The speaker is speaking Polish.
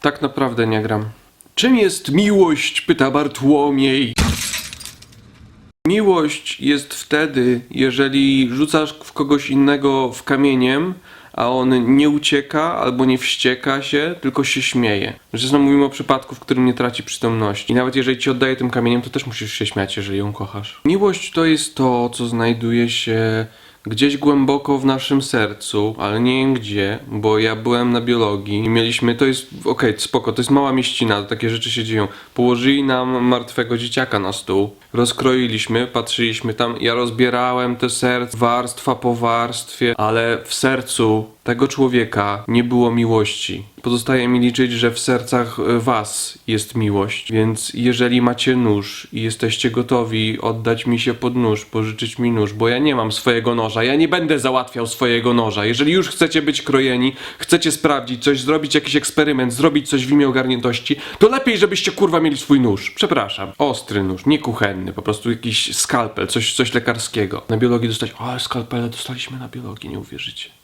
Tak naprawdę nie gram. Czym jest miłość? Pyta Bartłomiej. Miłość jest wtedy, jeżeli rzucasz w kogoś innego w kamieniem, a on nie ucieka albo nie wścieka się, tylko się śmieje. Zresztą mówimy o przypadku, w którym nie traci przytomności. I nawet jeżeli ci oddaje tym kamieniem, to też musisz się śmiać, jeżeli ją kochasz. Miłość to jest to, co znajduje się gdzieś głęboko w naszym sercu, ale nie wiem gdzie, bo ja byłem na biologii i mieliśmy, to jest, okej, spoko, to jest mała mieścina, takie rzeczy się dzieją. Położyli nam martwego dzieciaka na stół, rozkroiliśmy, patrzyliśmy tam, ja rozbierałem te serce warstwa po warstwie, ale w sercu tego człowieka nie było miłości. Pozostaje mi liczyć, że w sercach e, was jest miłość, więc jeżeli macie nóż i jesteście gotowi oddać mi się pod nóż, pożyczyć mi nóż, bo ja nie mam swojego noża, ja nie będę załatwiał swojego noża. Jeżeli już chcecie być krojeni, chcecie sprawdzić coś, zrobić jakiś eksperyment, zrobić coś w imię ogarniętości, to lepiej, żebyście kurwa mieli swój nóż. Przepraszam. Ostry nóż, nie kuchenny, po prostu jakiś skalpel, coś, coś lekarskiego. Na biologii dostać, o, skalpele dostaliśmy na biologii, nie uwierzycie.